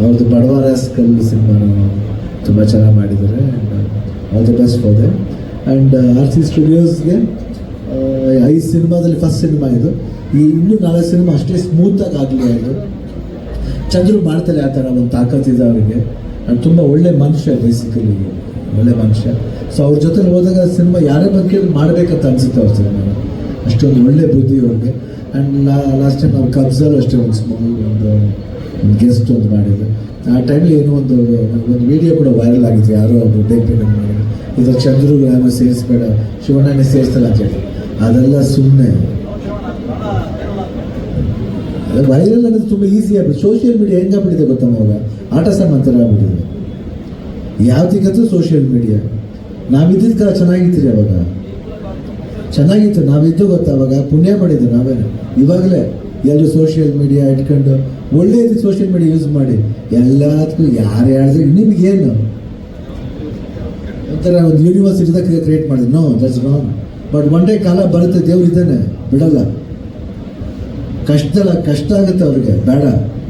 ಅವ್ರದ್ದು ಬಡವರ ಸ್ಕಲ್ ಸಿನಿಮಾನ ತುಂಬ ಚೆನ್ನಾಗಿ ಮಾಡಿದ್ದಾರೆ all the best for the and R C ಸ್ಟುಡಿಯೋಸ್ಗೆ ಐದು ಸಿನಿಮಾದಲ್ಲಿ ಫಸ್ಟ್ ಸಿನಿಮಾ ಇದು. ಈ ಇನ್ನೂ ನಾಲ್ಕು ಸಿನಿಮಾ ಅಷ್ಟೇ ಸ್ಮೂತಾಗಿ ಆಗಲಿ ಅದು ಚಂದ್ರು ಮಾಡ್ತಾರೆ ಆ ಥರ ಒಂದು ತಾಕತ್ತಿದೆ ಅವರಿಗೆ. ಆ್ಯಂಡ್ ತುಂಬ ಒಳ್ಳೆ ಮನುಷ್ಯ ಬೇಸಿಕಲಿ ಒಳ್ಳೆ ಮನುಷ್ಯ. ಸೊ ಅವ್ರ ಜೊತೆ ಹೋದಾಗ ಸಿನಿಮಾ ಯಾರೇ ಬಗ್ಗೆ ಮಾಡಬೇಕಂತ ಅನಿಸುತ್ತೆ ಅವ್ರ ಸಿನಿಮಾ. ಅಷ್ಟೊಂದು ಒಳ್ಳೆ ಬುದ್ಧಿ ಅವ್ರಿಗೆ. ಆ್ಯಂಡ್ ಲಾಸ್ಟ್ ಟೈಮ್ ನಾವು ಕಬ್ಸಲ್ಲೂ ಅಷ್ಟೇ ಒಂದು ಸ್ಮಾಲ್ ಒಂದು ಗೆಸ್ಟ್ ಒಂದು ಮಾಡಿದ್ರು. ಆ ಟೈಮಲ್ಲಿ ಏನೋ ಒಂದು ಒಂದು ವಿಡಿಯೋ ಕೂಡ ವೈರಲ್ ಆಗಿತ್ತು. ಯಾರೋ ಅವರು ಮಾಡಿದ್ರು. ಇದು ಚಂದ್ರು ಗ್ರಾಮ ಸೇರಿಸ್ಬೇಡ, ಶಿವಣ್ಣನೇ ಸೇರಿಸಲ್ಲ ಅಂತ ಹೇಳಿ. ಅದೆಲ್ಲ ಸುಮ್ಮನೆ ವೈರಲ್ ಅನ್ನೋದು ತುಂಬ ಈಸಿ ಆಗ್ಬಿಟ್ಟು ಸೋಷಿಯಲ್ ಮೀಡಿಯಾ ಹೆಂಗಾಗ್ಬಿಟ್ಟಿದೆ ಗೊತ್ತಾ ಅವಾಗ ಆಟ ಸಾಮಾನ್ಯ ಥರ ಆಗ್ಬಿಟ್ಟಿದೆ ಸೋಷಿಯಲ್ ಮೀಡಿಯಾ ನಾವಿದ್ದಿದ್ದ ಕಾಲ ಚೆನ್ನಾಗಿತ್ತೀರಿ ಅವಾಗ. ಚೆನ್ನಾಗಿತ್ತು. ನಾವಿದ್ದು ಗೊತ್ತಾ? ಅವಾಗ ಪುಣ್ಯ ಮಾಡಿದ್ದು ನಾವೇನು. ಇವಾಗಲೇ. ಎಲ್ಲರೂ ಸೋಷಿಯಲ್ ಮೀಡಿಯಾ ಇಟ್ಕೊಂಡು ಒಳ್ಳೇದು ಸೋಷಿಯಲ್ ಮೀಡಿಯಾ ಯೂಸ್ ಮಾಡಿ. ಎಲ್ಲದಕ್ಕೂ ಯಾರು ಹೇಳಿದ್ರು ನಿಮಗೇನು? ಒಂಥರ ಒಂದು ಯೂನಿವರ್ಸಿಟಿದಾಗ ಕ್ರಿಯೇಟ್ ಮಾಡಿದ್ರು. No that's wrong but one day ಕಾಲ ಬರುತ್ತೆ, ದೇವ್ರು ಇದ್ದಾನೆ. ಬಿಡಲ್ಲ. ಕಷ್ಟದಲ್ಲ ಕಷ್ಟ ಆಗುತ್ತೆ ಅವ್ರಿಗೆ. ಬೇಡ.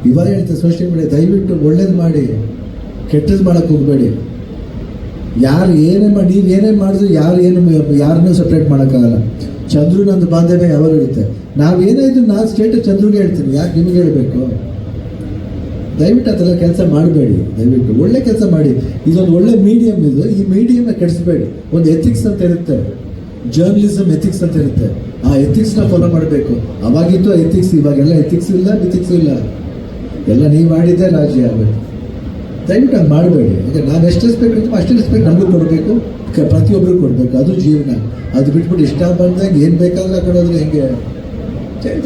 ಇವಾಗ ಹೇಳ್ತಾರೆ ಸೋಷಿಯಲ್ ಮೀಡಿಯಾ ದಯವಿಟ್ಟು ಒಳ್ಳೇದು ಮಾಡಿ. ಕೆಟ್ಟದ್ದು ಮಾಡಕ್ಕೆ ಹೋಗಬೇಡಿ. ಯಾರು ಏನೇ ಮಾಡಿ ನೀವು ಏನೇ ಮಾಡಿದ್ರು ಯಾರು ಏನು ಯಾರನ್ನೂ ಸಪ್ರೇಟ್ ಮಾಡೋಕ್ಕಾಗಲ್ಲ. ಚಂದ್ರು ಒಂದು ಬಾಂಧವ್ಯ ಯಾವಾಗ ಇರುತ್ತೆ ಇದ್ರು ನಾನು ಸ್ಟೇಟ್ ಚಂದ್ರುಗೆ ಹೇಳ್ತೀನಿ. ಯಾಕೆ ನಿಮ್ಗೆ ಹೇಳಬೇಕು? ದಯವಿಟ್ಟು ಅದೆಲ್ಲ ಕೆಲಸ ಮಾಡಬೇಡಿ. ದಯವಿಟ್ಟು. ಒಳ್ಳೆ ಕೆಲಸ ಮಾಡಿ. ಇದೊಂದು ಒಳ್ಳೆ ಮೀಡಿಯಮ್ ಇದು. ಈ ಮೀಡಿಯಮ್ನ ಕೆಡಿಸ್ಬೇಡಿ. ಒಂದು ಎಥಿಕ್ಸ್ ಅಂತ ಇರುತ್ತೆ. ಜರ್ನಲಿಸಮ್ ಎಥಿಕ್ಸ್ ಅಂತ ಇರುತ್ತೆ. ಆ ಎಥಿಕ್ಸ್ನ ಫಾಲೋ ಮಾಡಬೇಕು. ಅವಾಗಿತ್ತು ಎಥಿಕ್ಸ್ ಇವಾಗೆಲ್ಲ ಎಥಿಕ್ಸ್ ಇಲ್ಲ ಮಿಥಿಕ್ಸ್ ಇಲ್ಲ. ಎಲ್ಲ ನೀವು ಮಾಡಿದ್ದೆ ರಾಜಿ ಆಗಬೇಕು. ದಯವಿಟ್ಟು ಹಂಗೆ ಮಾಡಬೇಡಿ. ಈಗ ನಾನು ಎಷ್ಟು ರೆಸ್ಪೆಕ್ಟ್ ಇರ್ತೀವಿ ಅಷ್ಟು ರೆಸ್ಪೆಕ್ಟ್ ನಮಗೂ ಕೊಡಬೇಕು. ಪ್ರತಿಯೊಬ್ಬರಿಗೂ ಕೊಡಬೇಕು. ಅದು ಜೀವನ. ಅದು ಬಿಟ್ಬಿಟ್ಟು ಇಷ್ಟ ಬಂದಂಗೆ ಏನು ಬೇಕಾದ್ರೆ ಕೊಡೋದ್ರೆ ಹೆಂಗೆ?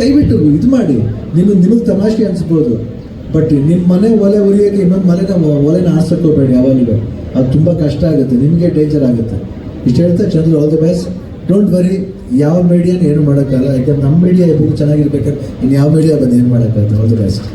ದಯವಿಟ್ಟು ಇದು ಮಾಡಿ. ನಿಮಗೆ ನಿಮಗೆ ತಮಾಷೆ ಅನಿಸ್ಬೋದು. ಬಟ್ ನಿಮ್ಮ ಮನೆ ಒಲೆ ಉರಿಯೋಕ್ಕೆ ಇನ್ನೊಂದು ಮನೆನ ಒಲೆನ ಆಡ್ಸೋಕೆ ಹೋಗ್ಬೇಡಿ ಯಾವಾಗಲೂ. ಅದು ತುಂಬ ಕಷ್ಟ ಆಗುತ್ತೆ. ನಿಮಗೆ ಡೇಂಜರ್ ಆಗುತ್ತೆ. ಇಷ್ಟು ಹೇಳ್ತಾ Chandra all the best don't worry ಯಾವ ಮೀಡಿಯಾನ ಏನು ಮಾಡೋಕ್ಕಲ್ಲ ಯಾಕಂದ್ರೆ ನಮ್ಮ ಮೀಡಿಯಾ ಇಬ್ಬರು ಚೆನ್ನಾಗಿರ್ಬೇಕಾದ್ರೆ ಇನ್ನು ಯಾವ ಮೀಡಿಯಾ ಬಂದು ಏನು ಮಾಡೋಕ್ಕಾಗತ್ತೆ ಆಲ್ ದಿ ಬೆಸ್ಟ್